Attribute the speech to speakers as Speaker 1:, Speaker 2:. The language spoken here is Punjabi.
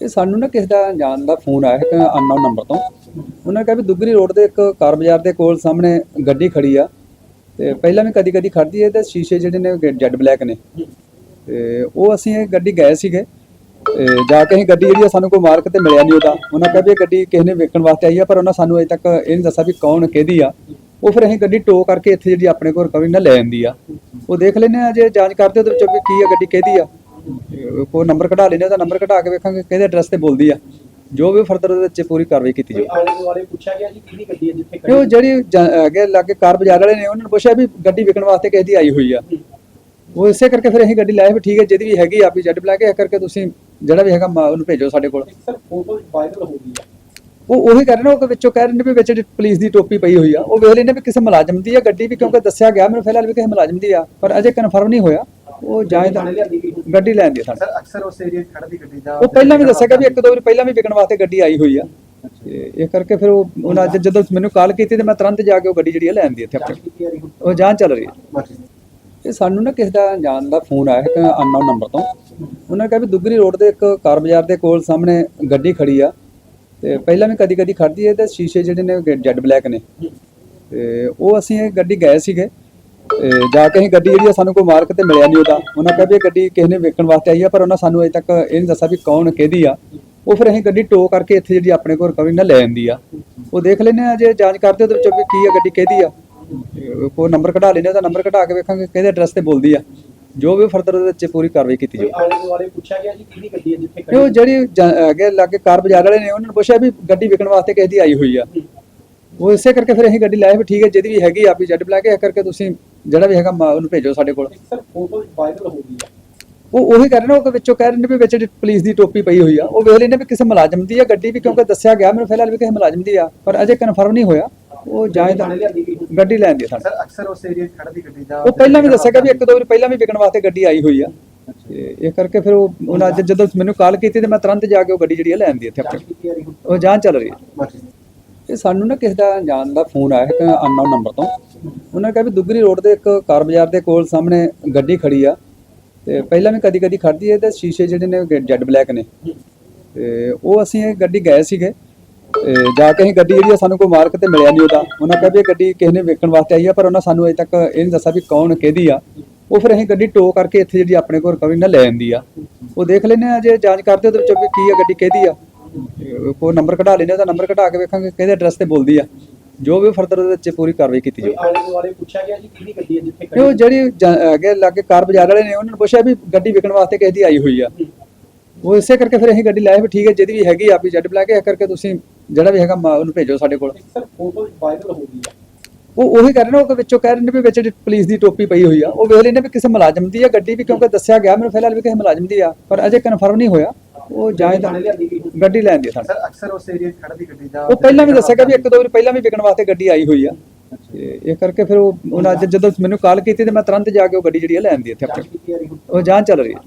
Speaker 1: ਇਹ ਸਾਨੂੰ ਨਾ ਕਿਸੇ ਦਾ ਜਾਣ ਦਾ ਫੋਨ ਆਇਆ ਇੱਕ ਅਨਨੋਨ ਨੰਬਰ ਤੋਂ। ਉਹਨਾਂ ਨੇ ਕਿਹਾ ਵੀ ਦੁੱਗਰੀ ਰੋਡ ਦੇ ਇੱਕ ਕਾਰ ਬਾਜ਼ਾਰ ਦੇ ਕੋਲ ਸਾਹਮਣੇ ਗੱਡੀ ਖੜੀ ਆ। ਤੇ ਪਹਿਲਾਂ ਵੀ ਕਦੀ ਕਦੀ ਖੜਦੀ ਹੈ ਤੇ ਸ਼ੀਸ਼ੇ ਜਿਹੜੇ ਨੇ ਜੈਡ ਬਲੈਕ ਨੇ। ਤੇ ਉਹ ਅਸੀਂ ਇਹ ਗੱਡੀ ਗਏ ਸੀਗੇ। ਤੇ ਜਾ ਕੇ ਅਸੀਂ ਗੱਡੀ ਜਿਹੜੀ ਆ ਸਾਨੂੰ ਕੋਈ ਮਾਰਕ ਤੇ ਮਿਲਿਆ ਨਹੀਂ ਉਹਦਾ। ਉਹਨਾਂ ਕਿਹਾ ਵੀ ਇਹ ਗੱਡੀ ਕਿਸੇ ਨੇ ਵੇਖਣ ਵਾਸਤੇ ਆਈ ਆ, ਪਰ ਉਹਨਾਂ ਸਾਨੂੰ ਅਜੇ ਤੱਕ ਇਹ ਨਹੀਂ ਦੱਸਿਆ ਵੀ ਕੌਣ ਕਿਹਦੀ ਆ। ਉਹ ਫਿਰ ਅਸੀਂ ਗੱਡੀ ਟੋ ਕਰਕੇ ਇੱਥੇ ਜਿਹੜੀ ਆਪਣੇ ਕੋਲ ਰਿਕਵਰੀ ਨਾਲ ਲੈ ਜਾਂਦੀ ਆ। ਉਹ ਦੇਖ ਲੈਨੇ ਆ ਜੇ ਜਾਂਚ ਕਰਦੇ ਉਹਦੇ ਵਿੱਚੋਂ ਵੀ ਕੀ ਆ, ਗੱਡੀ ਕਿਹਦੀ ਆ। ਕੋਈ ਨੰਬਰ ਕਢਾ ਲੈਨੇ ਉਹਦਾ ਨੰਬਰ ਕਢਾ ਕੇ ਵੇਖਾਂਗੇ ਕਿਹਦੇ ਐਡਰੈਸ ਤੇ ਬੋਲਦੀ ਆ। ਜੋ ਵੀ ਫਰਦਰ ਉਹਦੇ ਵਿੱਚ ਪੂਰੀ ਕਾਰਵਾਈ ਕੀਤੀ ਜਾਊ।
Speaker 2: ਆਲੇ ਦੁਆਲੇ ਪੁੱਛਿਆ ਗਿਆ ਜੀ ਕਿਹਦੀ ਗੱਡੀ ਹੈ ਜਿੱਥੇ
Speaker 1: ਉਹ ਜਿਹੜੀ ਜਾਂ- ਅੱਗੇ ਲਾਗੇ ਕਾਰ ਬਾਜ਼ਾਰ ਵਾਲੇ ਨੇ ਉਹਨਾਂ ਨੂੰ ਪੁੱਛਿਆ ਵੀ ਗੱਡੀ ਵਿਕਣ ਵਾਸਤੇ ਕਿਸੇ ਦੀ ਆਈ ਹੋਈ ਆ। ਉਹ ਇਸੇ ਕਰਕੇ ਫਿਰ ਅਸੀਂ ਗੱਡੀ ਲਾਇਆ ਵੀ ਠੀਕ ਹੈ ਜਿਹਦੀ ਵੀ ਹੈਗੀ ਆ ਵੀ ਜੱਡ ਬਲੈਕ ਇਹ ਕਰਕੇ ਤੁਸੀਂ ਜਿਹੜਾ ਵੀ ਹੈਗਾ ਮ- ਉਹਨੂੰ ਭੇਜੋ ਸਾਡੇ ਕੋਲ।
Speaker 2: ਸਰ ਫੋਟੋ ਵਾਇਰਲ ਹੋ ਗਈ ਹੈ
Speaker 1: ਉਹ ਉਹੀ ਕਰ ਰਹੇ ਨੇ ਉਹ ਵਿੱਚੋਂ ਕਹਿ ਰਹੇ ਨੇ ਵੀ ਵਿੱਚ ਜਿਹੜੀ ਪੁਲਿਸ ਦੀ ਟੋਪੀ ਪਈ ਹੋਈ ਆ। ਉਹ ਵੇਖ ਲੈਣੇ ਵੀ ਕਿਸੇ ਮੁਲਾਜ਼ਮ ਦੀ ਆ ਗੱਡੀ ਵੀ ਕਿਉਂਕਿ ਦੱਸਿਆ ਗਿਆ ਮੈਨੂੰ ਫਿਲਹਾਲ ਵੀ ਕਿਸੇ ਮੁਲਾਜ਼ਮ ਦੀ ਆ ਪਰ ਅਜੇ ਕਨਫਰਮ ਨਹੀਂ ਹੋਇਆ। ਉਹ ਦਾ
Speaker 2: ਗਈ।
Speaker 1: ਗੱਡੀ ਲੈਣ ਦੀ ਸਾਨੂੰ
Speaker 3: ਸਰ ਅਕਸਰ ਉਸ ਏਰੀਆ 'ਚ ਖੜਦੀ ਗੱਡੀ ਜਾਂ
Speaker 1: ਉਹ ਪਹਿਲਾਂ ਵੀ ਦੱਸਿਆ ਵੀ ਇੱਕ ਦੋ ਵਾਰ ਪਹਿਲਾਂ ਵੀ ਵਿਕਣ ਵਾਸਤੇ ਗੱਡੀ ਆਈ ਹੋਈ ਆ। ਇਹ ਕਰਕੇ ਫਿਰ ਉਹ ਉਹਨਾਂ ਅੱਜ ਜਦੋਂ ਮੈਨੂੰ ਕਾਲ ਕੀਤੀ ਤੇ ਮੈਂ ਤੁਰੰਤ ਜਾ ਕੇ ਉਹ ਗੱਡੀ ਜਿਹੜੀ ਆ ਲੈਣ ਦੀ ਇੱਥੇ ਆਪਣੇ। ਉਹ ਜਾਂਚ ਚੱਲ ਰਹੀ ਹੈ ਇਹ ਸਾਨੂੰ ਨਾ ਕਿਸੇ ਦਾ ਜਾਣ ਦਾ ਫੋਨ ਆਇਆ ਇੱਕ ਅਨਨੋਨ ਨੰਬਰ ਤੋਂ। ਉਹਨਾਂ ਨੇ ਕਿਹਾ ਵੀ ਦੁੱਗਰੀ ਰੋਡ ਦੇ ਇੱਕ ਕਾਰ ਬਾਜ਼ਾਰ ਦੇ ਕੋਲ ਸਾਹਮਣੇ ਗੱਡੀ ਖੜੀ ਆ। ਤੇ ਪਹਿਲਾਂ ਵੀ ਕਦੀ ਕਦੀ ਖੜਦੀ ਹੈ ਤੇ ਸ਼ੀਸ਼ੇ ਜਿਹੜੇ ਨੇ ਜੈਡ ਬਲੈਕ ਨੇ। ਤੇ ਉਹ ਅਸੀਂ ਇਹ ਗੱਡੀ ਗਏ ਸੀਗੇ। ਤੇ ਜਾ ਕੇ ਅਸੀਂ ਗੱਡੀ ਜਿਹੜੀ ਆ ਸਾਨੂੰ ਕੋਈ ਮਾਰਕ ਤੇ ਮਿਲਿਆ ਨਹੀਂ ਉਹਦਾ। ਉਹਨਾਂ ਕਿਹਾ ਵੀ ਇਹ ਗੱਡੀ ਕਿਸੇ ਨੇ ਵੇਖਣ ਵਾਸਤੇ ਆਈ ਆ ਪਰ ਉਹਨਾਂ ਸਾਨੂੰ ਅਜੇ ਤੱਕ ਇਹ ਨਹੀਂ ਦੱਸਿਆ ਵੀ ਕੌਣ ਕਿਹਦੀ ਆ। ਉਹ ਫਿਰ ਅਸੀਂ ਗੱਡੀ ਟੋ ਕਰਕੇ ਇੱਥੇ ਜਿਹੜੀ ਆਪਣੇ ਕੋਲ ਰਿਕਵਰੀ ਨਾਲ ਲੈ ਆਂਦੀ ਆ। ਉਹ ਦੇਖ ਲੈਨੇ ਆ ਜੇ ਜਾਂਚ ਕਰਦੇ ਉਹਦੇ ਵਿੱਚੋਂ ਵੀ ਕੀ ਆ ਗੱਡੀ ਕਿਹਦੀ ਆ। ਤੇ ਕੋਈ ਨੰਬਰ ਕਢਾ ਲੈਨੇ ਉਹਦਾ ਨੰਬਰ ਕਢਾ ਕੇ ਵੇਖਾਂਗੇ ਕਿਹਦੇ ਐਡਰੈਸ ਤੇ ਬੋਲਦੀ ਆ। ਜੋ ਵੀ ਫਰਦਰ ਉਹਦੇ ਵਿੱਚ ਪੂਰੀ ਕਾਰਵਾਈ ਕੀਤੀ ਜਾਊ।
Speaker 2: ਆਲੇ ਦੁਆਲੇ ਪੁੱਛਿਆ ਗਿਆ ਜੀ ਕਿਹਦੀ ਗੱਡੀ ਹੈ ਜਿੱਥੇ
Speaker 1: ਉਹ ਜਿਹੜੀ ਜਾਂ- ਅੱਗੇ ਲਾਗੇ ਕਾਰ ਬਾਜ਼ਾਰ ਵਾਲੇ ਨੇ ਉਹਨਾਂ ਨੂੰ ਪੁੱਛਿਆ ਵੀ ਗੱਡੀ ਵਿਕਣ ਵਾਸਤੇ ਕਿਸੇ ਦੀ ਆਈ ਹੋਈ ਆ। ਉਹ ਇਸੇ ਕਰਕੇ ਫਿਰ ਅਸੀਂ ਗੱਡੀ ਲਾਇਆ ਵੀ ਠੀਕ ਹੈ ਜਿਹਦੀ ਵੀ ਹੈਗੀ ਆ ਵੀ ਜੱਡ ਬਲੈਕ ਇਹ ਕਰਕੇ ਤੁਸੀਂ ਜਿਹੜਾ ਵੀ ਹੈਗਾ ਮ- ਉਹਨੂੰ ਭੇਜੋ ਸਾਡੇ ਕੋਲ।
Speaker 2: ਸਰ ਫੋਟੋ ਵਾਇਰਲ ਹੋ ਗਈ ਹੈ
Speaker 1: ਉਹ ਉਹੀ ਕਰ ਰਹੇ ਨੇ ਉਹ ਵਿੱਚੋਂ ਕਹਿ ਰਹੇ ਨੇ ਵੀ ਵਿੱਚ ਪੁਲਿਸ ਦੀ ਟੋਪੀ ਪਈ ਹੋਈ ਆ ਉਹ ਵੇਖ ਲੈਣੇ ਵੀ ਕਿਸੇ ਮੁਲਾਜ਼ਮ ਦੀ ਆ ਗੱਡੀ ਵੀ ਕਿਉਂਕਿ ਦੱਸਿਆ ਗਿਆ ਮੈਨੂੰ ਫਿਲਹਾਲ ਵੀ ਕਿਸੇ ਮੁਲਾਜ਼ਮ ਦੀ ਆ ਪਰ ਅਜੇ ਕਨਫਰਮ ਨਹੀਂ ਹੋਇਆ। ਉਹ ਜਾਂਚ ਦਾ
Speaker 2: ਥਾਣੇ ਲਿਆਂਦੀ ਗਈ ਹੁਣ
Speaker 1: ਗੱਡੀ ਲੈਣ ਦੀ
Speaker 3: ਸਰ ਅਕਸਰ ਉਸ ਏਰੀਆ 'ਚ ਖੜਦੀ ਗੱਡੀ ਜਾਂ
Speaker 1: ਉਹ ਪਹਿਲਾਂ ਵੀ ਦੱਸਿਆ ਗਿਆ ਵੀ ਇੱਕ ਦੋ ਵਾਰ ਪਹਿਲਾਂ ਵੀ ਵਿਕਣ ਵਾਸਤੇ ਗੱਡੀ ਆਈ ਹੋਈ ਆ। ਤੇ ਇਹ ਕਰਕੇ ਫਿਰ ਉਹ ਉਹਨਾਂ ਅੱਜ ਜਦੋਂ ਮੈਨੂੰ ਕਾਲ ਕੀਤੀ ਤੇ ਮੈਂ ਤੁਰੰਤ ਜਾ ਕੇ ਉਹ ਗੱਡੀ ਜਿਹੜੀ ਆ ਲੈਣ ਦੀ ਇੱਥੇ
Speaker 2: ਜਾਂਚ
Speaker 1: ਆਪਣੇ।
Speaker 2: ਕੀਤੀ ਜਾ ਰਹੀ ਹੁਣ।
Speaker 1: ਉਹ ਜਾਂਚ ਚੱਲ ਰਹੀ ਹੈ
Speaker 3: ਮਰਜ਼ੀ
Speaker 1: ਇਹ ਸਾਨੂੰ ਨਾ ਕਿਸੇ ਦਾ ਜਾਣ ਦਾ ਫੋਨ ਆਇਆ ਇੱਕ ਅਨਨੋਨ ਨੰਬਰ ਤੋਂ। ਉਹਨਾਂ ਨੇ ਕਿਹਾ ਵੀ ਦੁੱਗਰੀ ਰੋਡ ਦੇ ਇੱਕ ਕਾਰ ਬਾਜ਼ਾਰ ਦੇ ਕੋਲ ਸਾਹਮਣੇ ਗੱਡੀ ਖੜੀ ਆ ਤੇ ਪਹਿਲਾਂ ਵੀ ਕਦੀ ਕਦੀ ਖੜਦੀ ਹੈ ਤੇ ਸ਼ੀਸ਼ੇ ਜਿਹੜੇ ਨੇ ਜੈਡ ਬਲੈਕ ਨੇ। ਤੇ ਉਹ ਅਸੀਂ ਇਹ ਗੱਡੀ ਗਏ ਸੀਗੇ ਤੇ ਜਾ ਕੇ ਅਸੀਂ ਗੱਡੀ ਜਿਹੜੀ ਆ ਸਾਨੂੰ ਕੋਈ ਮਾਰਕ ਤੇ ਮਿਲਿਆ ਨਹੀਂ ਉਹਦਾ। ਉਹਨਾਂ ਕਿਹਾ ਵੀ ਇਹ ਗੱਡੀ ਕਿਸੇ ਨੇ ਵੇਖਣ ਵਾਸਤੇ ਆਈ ਆ ਪਰ ਉਹਨਾਂ ਸਾਨੂੰ ਅਜੇ ਤੱਕ ਇਹ ਨਹੀਂ ਦੱਸਿਆ ਵੀ ਕੌਣ ਕਿਹਦੀ ਆ। ਉਹ ਫਿਰ ਅਸੀਂ ਗੱਡੀ ਟੋ ਕਰਕੇ ਇੱਥੇ ਜਿਹੜੀ ਆਪਣੇ ਕੋਲ ਰਿਕਵਰੀ ਨਾਲ ਲੈ ਆਂਦੀ ਆ। ਉਹ ਦੇਖ ਲੈਨੇ ਆ ਜੇ ਜਾਂਚ ਕਰਦੇ ਉਹਦੇ ਵਿੱਚੋਂ ਵੀ ਕੀ ਆ ਗੱਡੀ ਕਿਹਦੀ ਆ। ਕੋਈ ਨੰਬਰ ਕਢਾ ਲੈਨੇ ਉਹਦਾ ਨੰਬਰ ਕਢਾ ਕੇ ਵੇਖਾਂਗੇ ਕਿਹਦੇ ਐਡਰੈਸ ਤੇ ਬੋਲਦੀ ਆ। ਜੋ ਵੀ ਫਰਦਰ ਉਹਦੇ ਵਿੱਚ ਪੂਰੀ ਕਾਰਵਾਈ ਕੀਤੀ ਜਾਊ।
Speaker 2: ਆਲੇ ਦੁਆਲੇ ਪੁੱਛਿਆ ਗਿਆ ਜੀ ਕਿਹਦੀ ਗੱਡੀ ਹੈ ਜਿੱਥੇ
Speaker 1: ਇਹ ਉਹ ਜਿਹੜੀ ਜਾਂ- ਅੱਗੇ ਲਾਗੇ ਕਾਰ ਬਾਜ਼ਾਰ ਵਾਲੇ ਨੇ ਉਹਨਾਂ ਨੂੰ ਪੁੱਛਿਆ ਵੀ ਗੱਡੀ ਵਿਕਣ ਵਾਸਤੇ ਕਿਸੇ ਦੀ ਆਈ ਹੋਈ ਆ। ਉਹ ਇਸੇ ਕਰਕੇ ਫਿਰ ਅਸੀਂ ਗੱਡੀ ਲਾਇਆ ਵੀ ਠੀਕ ਹੈ ਜਿਹਦੀ ਵੀ ਹੈਗੀ ਆ ਵੀ ਜੱਡ ਬਲੈਕ ਇਹ ਕਰਕੇ ਤੁਸੀਂ ਜਿਹੜਾ ਵੀ ਹੈਗਾ ਮ- ਉਹਨੂੰ ਭੇਜੋ ਸਾਡੇ ਕੋਲ।
Speaker 2: ਸਰ ਫੋਟੋ ਵਾਇਰਲ ਹੋ ਗਈ ਹੈ
Speaker 1: ਉਹ ਉਹੀ ਕਰ ਰਹੇ ਨੇ ਉਹ ਵਿੱਚੋਂ ਕਹਿ ਰਹੇ ਨੇ ਵੀ ਵਿੱਚ ਜਿਹੜੀ ਪੁਲਿਸ ਦੀ ਟੋਪੀ ਪਈ ਹੋਈ ਆ। ਉਹ ਵੇਖ ਲੈਣੇ ਵੀ ਕਿਸੇ ਮੁਲਾਜ਼ਮ ਦੀ ਆ ਗੱਡੀ ਵੀ ਕਿਉਂਕਿ ਦੱਸਿਆ ਗਿਆ ਮੈਨੂੰ ਫਿਲਹਾਲ ਵੀ ਕਿਸੇ ਮੁਲਾਜ਼ਮ ਦੀ ਆ ਪਰ ਅਜੇ ਕਨਫਰਮ ਨਹੀਂ ਹੋਇਆ। ਉਹ ਦਾ
Speaker 2: ਹੁਣ
Speaker 1: ਗੱਡੀ ਲੈਣ ਦੀ ਸਾਨੂੰ
Speaker 3: ਸਰ ਅਕਸਰ ਉਸ ਏਰੀਆ 'ਚ ਖੜਦੀ ਗੱਡੀ ਜਾਂ
Speaker 1: ਉਹ ਪਹਿਲਾਂ ਵੀ ਦੱਸਿਆ ਵੀ ਇੱਕ ਦੋ ਵਾਰ ਪਹਿਲਾਂ ਵੀ ਵਿਕਣ ਵਾਸਤੇ ਗੱਡੀ ਆਈ ਹੋਈ ਆ। ਇਹ ਕਰਕੇ ਫਿਰ ਉਹ ਉਹਨਾਂ ਅੱਜ ਜਦੋਂ ਮੈਨੂੰ ਕਾਲ ਕੀਤੀ ਤੇ ਮੈਂ ਤੁਰੰਤ ਜਾ ਕੇ ਉਹ ਗੱਡੀ ਜਿਹੜੀ ਆ ਲੈਣ ਦੀ ਇੱਥੇ ਉਹ ਜਾਂਚ ਚੱਲ ਰਹੀ ਹੈ